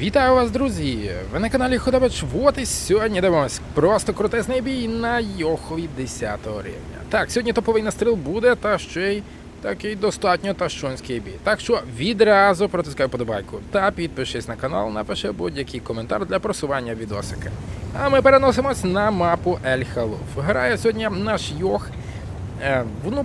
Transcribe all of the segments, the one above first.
Вітаю вас, друзі! Ви на каналі Ходович Вот і сьогодні дивимось просто крутесний бій на Йохові 10 рівня. Так, сьогодні топовий настріл буде, та ще й такий достатньо ташонський бій. Так що відразу протискай подобайку та підпишись на канал, напиши будь-який коментар для просування відосика. А ми переносимось на мапу Ель Халуф. Грає сьогодні наш Йох. Е, В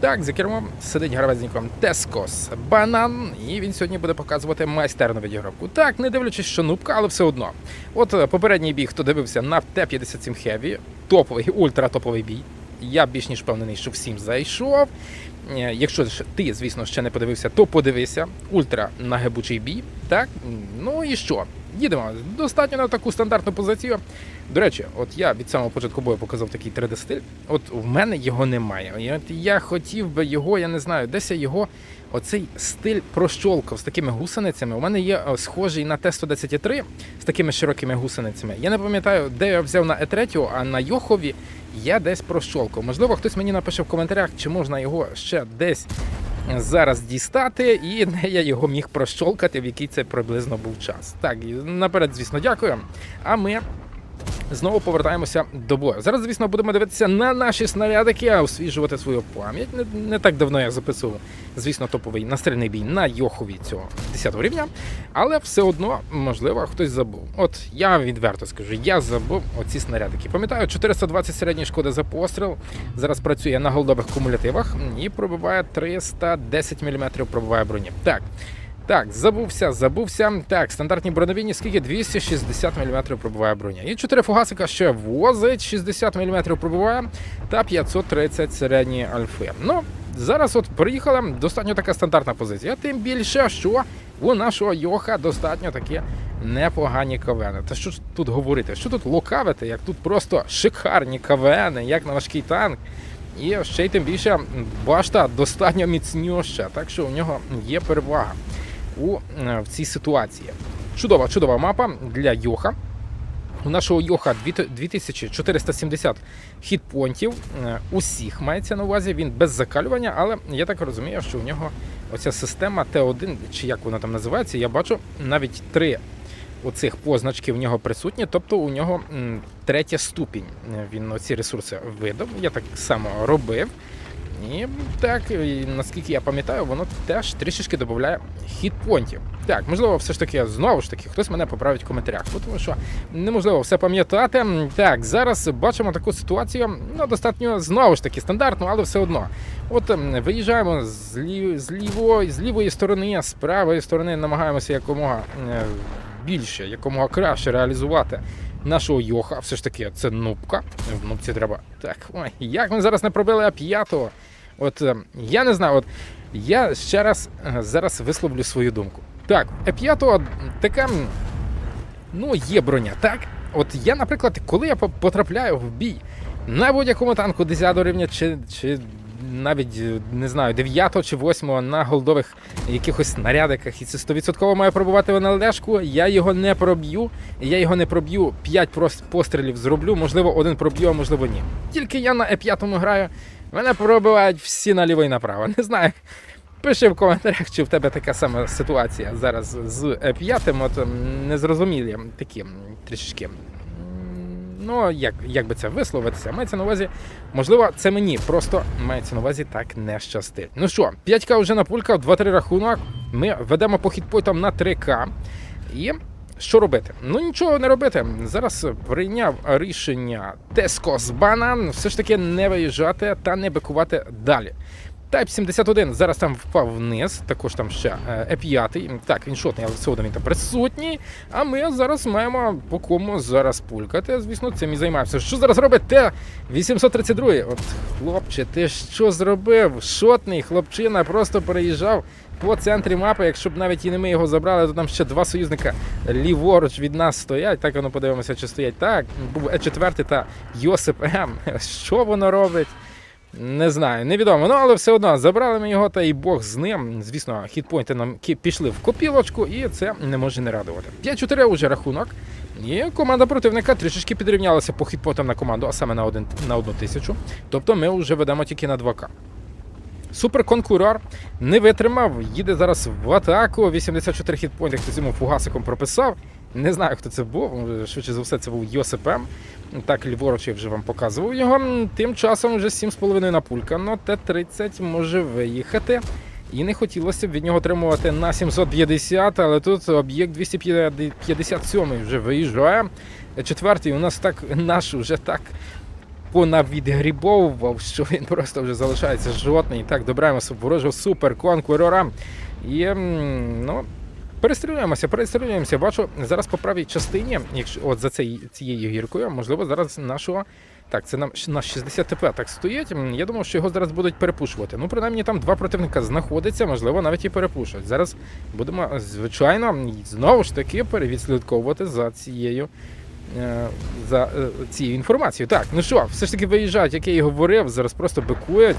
так, за кермом сидить гравець Тескос Банан, і він сьогодні буде показувати майстерну відігравку. Так, не дивлячись, що нубка, але все одно. От е, попередній бій, хто дивився на Т-57 Heavy, топовий, ультратоповий бій. Я більш ніж впевнений, що всім зайшов. Е, Якщо ж ти, звісно, ще не подивився, то подивися. Ультра нагибучий бій. Так, ну і що? Їдемо. Достатньо на таку стандартну позицію. До речі, от я від самого початку бою показав такий 3D-стиль. От в мене його немає. От я хотів би його, я не знаю, десь я його. Оцей стиль прощолкав з такими гусеницями. У мене є е, схожий на Т-113 з такими широкими гусеницями. Я не пам'ятаю, де я взяв на Е3, а на Йохові я десь прощолкав. Можливо, хтось мені напише в коментарях, чи можна його ще десь зараз дістати, і не я його міг прощолкати, в який це приблизно був час. Так, наперед, звісно, дякую. А ми знову повертаємося до бою. Зараз, звісно, будемо дивитися на наші снарядики, а освіжувати свою пам'ять. Не, не так давно я записував, звісно, топовий настрільний бій на Йохові цього 10 рівня. Але все одно, можливо, хтось забув. От я відверто скажу, я забув оці снарядики. Пам'ятаю, 420 середньої шкоди за постріл. Зараз працює на голдових кумулятивах і пробиває 310 мм пробиває броні. Так. Так, забувся, забувся. Так, стандартні броневійні, скільки 260 мм пробиває броня. І 4 фугасика ще возить, 60 мм пробиває та 530 середні альфи. Ну, зараз от приїхала достатньо така стандартна позиція. Тим більше, що у нашого Йоха достатньо такі непогані кавени. Та що тут говорити? Що тут лукавити? Як тут просто шикарні кавени, як на важкий танк. І ще й тим більше башта достатньо міцнюща, так що у нього є перевага у е, в цій ситуації. Чудова, чудова мапа для Йоха. У нашого Йоха 2470 хітпонтів. Е, Усіх мається на увазі. Він без закалювання, але я так розумію, що у нього оця система Т1, чи як вона там називається, я бачу навіть три оцих позначки в нього присутні, тобто у нього третя ступінь. Е, Він оці ресурси видав. Я так само робив. І так, наскільки я пам'ятаю, воно теж трішечки додає хітпонтів. Так, можливо, все ж таки, знову ж таки, хтось мене поправить в коментарях, тому що неможливо все пам'ятати. Так, зараз бачимо таку ситуацію, ну, достатньо знову ж таки стандартну, але все одно. От ем, виїжджаємо з, лів, з, лівої, з лівої сторони, з правої сторони намагаємося якомога е, більше, якомога краще реалізувати нашого Йоха. Все ж таки, це нубка. В нубці треба. Так, ой, як ми зараз не пробили А5. От е, я не знаю, от я ще раз е, зараз висловлю свою думку. Так, Е5 така, ну, є броня, так? От я, наприклад, коли я потрапляю в бій на будь-якому танку 10 рівня, чи, чи навіть е, не знаю, 9 чи 8 на голдових якихось снарядиках, і це 100% має пробувати в НЛДшку, я його не проб'ю, я його не проб'ю, 5 пострілів зроблю, можливо, один проб'ю, а можливо ні. Тільки я на Е5 граю, мене пробивають всі наліво і направо. Не знаю. Пиши в коментарях, чи в тебе така сама ситуація зараз з Е5, от незрозумілі такі трішечки. Ну, як, як би це висловитися? Мається на увазі, можливо, це мені просто мається на увазі так не щастить. Ну що, 5К вже напулькав, 2-3 рахунок. Ми ведемо по хітпойтам на 3К. І що робити? Ну нічого не робити. Зараз прийняв рішення Теско з банан все ж таки не виїжджати та не бикувати далі. Type 71 зараз там впав вниз, також там ще е 5 Так, він шотний, але все одно він там присутній. А ми зараз маємо по кому зараз пулькати. Звісно, цим і займаємося. Що зараз робить Т-832? От, хлопче, ти що зробив? Шотний хлопчина просто переїжджав по центрі мапи. Якщо б навіть і не ми його забрали, то там ще два союзника ліворуч від нас стоять. Так воно подивимося, чи стоять. Так, був Е4 та Йосип М. Що воно робить? Не знаю, невідомо. Ну, але все одно забрали ми його, та і Бог з ним. Звісно, хітпойнти нам пішли в копілочку, і це не може не радувати. 5-4 уже рахунок. І команда противника трішечки підрівнялася по хітпотам на команду, а саме на один на одну тисячу. Тобто ми вже ведемо тільки на 2К. Суперконкурор не витримав, їде зараз в атаку. 84 хітпойнти, хтось йому фугасиком прописав. Не знаю, хто це був. Швидше за все, це був Йосип М. Так, ліворуч я вже вам показував його. Тим часом вже 7,5 на пулька. Ну, Т-30 може виїхати. І не хотілося б від нього отримувати на 750, але тут об'єкт 257 вже виїжджає. Четвертий у нас так наш вже так понавідгрібовував, що він просто вже залишається жодний. Так, добираємося ворожого суперконкурора. І ну, перестрілюємося, перестрілюємося. Бачу, зараз по правій частині, якщо от за цією гіркою, можливо, зараз нашого. Так, це нам на 60 ТП так стоїть. Я думав, що його зараз будуть перепушувати. Ну, принаймні, там два противника знаходяться, можливо, навіть і перепушать. Зараз будемо, звичайно, знову ж таки перевідслідковувати за цією. Е, За е, цією інформацією. Так, ну що, все ж таки виїжджають, як я і говорив, зараз просто бикують.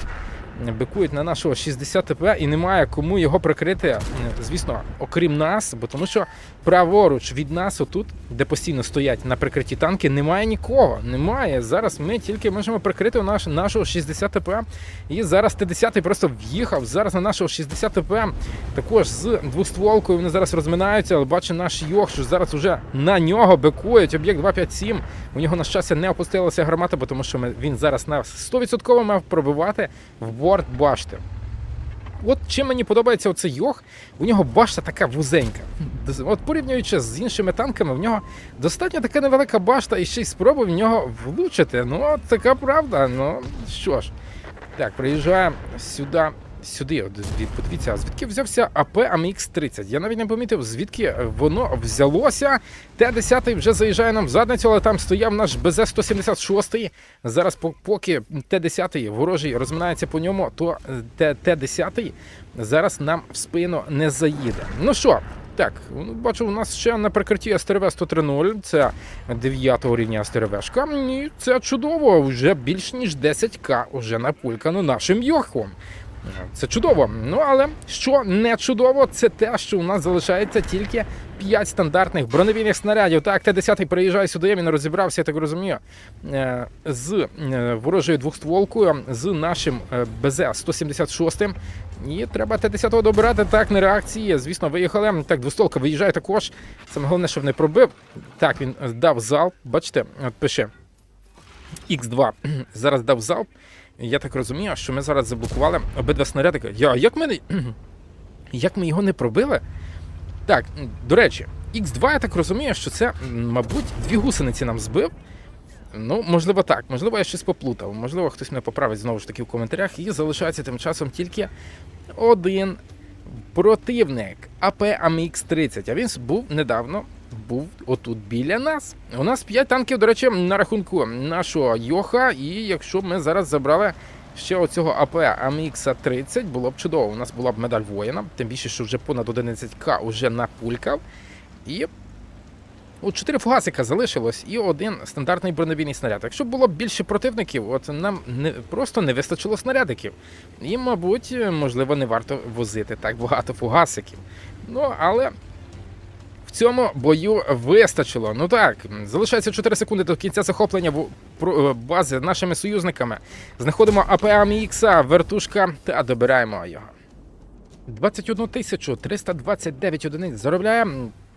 Бикують на нашого 60 ТП і немає кому його прикрити, е, звісно, окрім нас, бо тому що праворуч від нас, отут, де постійно стоять на прикритті танки, немає нікого. Немає. Зараз ми тільки можемо прикрити наш, нашого 60 ТП. І зараз Т-10 просто в'їхав. Зараз на нашого 60 ТП також з двостволкою. Вони зараз розминаються, але бачу наш Йох, що зараз уже на нього бикують. Об'єкт 257. У нього на щастя не опустилася гармата, бо тому що ми, він зараз нас 100% мав пробивати в борт башти. От чим мені подобається оцей йох, у нього башта така вузенька. От порівнюючи з іншими танками, в нього достатньо така невелика башта, і ще й спроби в нього влучити. Ну, от така правда. Ну що ж, так, приїжджаємо сюди. Сюди, подивіться, звідки взявся АП амх 30 Я навіть не помітив, звідки воно взялося. Т-10 вже заїжджає нам в задницю, але там стояв наш БЗ-176. Зараз, поки Т-10 ворожий розминається по ньому, то е, Т- Т-10 зараз нам в спину не заїде. Ну що, так, ну, бачу, у нас ще на прикритті СТРВ 130, це 9 рівня СТРВшка. І це чудово, вже більш ніж 10к уже напулькано нашим йохом. Це чудово. Ну але що не чудово, це те, що у нас залишається тільки 5 стандартних броневільних снарядів. Так, Т-10 приїжджає сюди, він розібрався, я так розумію, е, з е, ворожою двохстволкою, з нашим е, БЗ-176. І треба Т-10 добирати. Так, на реакції. Звісно, виїхали. Так, двостволка виїжджає також. Саме головне, щоб не пробив. Так, він дав залп. Бачите, от пише Х2 зараз дав залп. Я так розумію, що ми зараз заблокували обидва снарядики. Я, як ми. Як ми його не пробили? Так, до речі, Х2, я так розумію, що це, мабуть, дві гусениці нам збив. Ну, можливо, так. Можливо, я щось поплутав. Можливо, хтось мене поправить знову ж таки в коментарях. І залишається тим часом тільки один противник АП амх 30 А він був недавно був отут біля нас. У нас 5 танків, до речі, на рахунку нашого Йоха. І якщо б ми зараз забрали ще оцього АП амх 30 було б чудово. У нас була б медаль воїна, тим більше, що вже понад 11к вже напулькав. І От чотири фугасика залишилось і один стандартний бронебійний снаряд. Якщо було б більше противників, от нам не просто не вистачило снарядиків. І, мабуть, можливо, не варто возити так багато фугасиків. Ну, але в цьому бою вистачило. Ну так, залишається 4 секунди до кінця захоплення е, бази нашими союзниками. Знаходимо АПАМІХ, вертушка та добираємо його. 21 тисячу 329 одиниць заробляє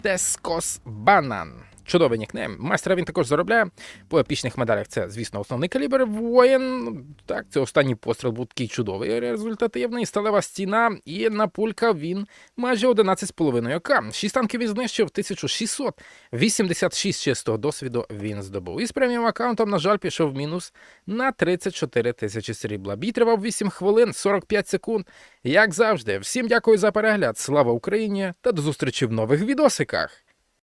Тескос Банан. Чудовий нікнейм. Майстра він також заробляє по епічних медалях. Це, звісно, основний калібр воїн. Так, це останній постріл був такий чудовий, результативний. Сталева стіна і на пулька він майже 11,5 к. Шість танків він знищив 1686 чистого досвіду він здобув. І з преміум аккаунтом, на жаль, пішов мінус на 34 тисячі срібла. Бій тривав 8 хвилин 45 секунд. Як завжди, всім дякую за перегляд. Слава Україні та до зустрічі в нових відосиках.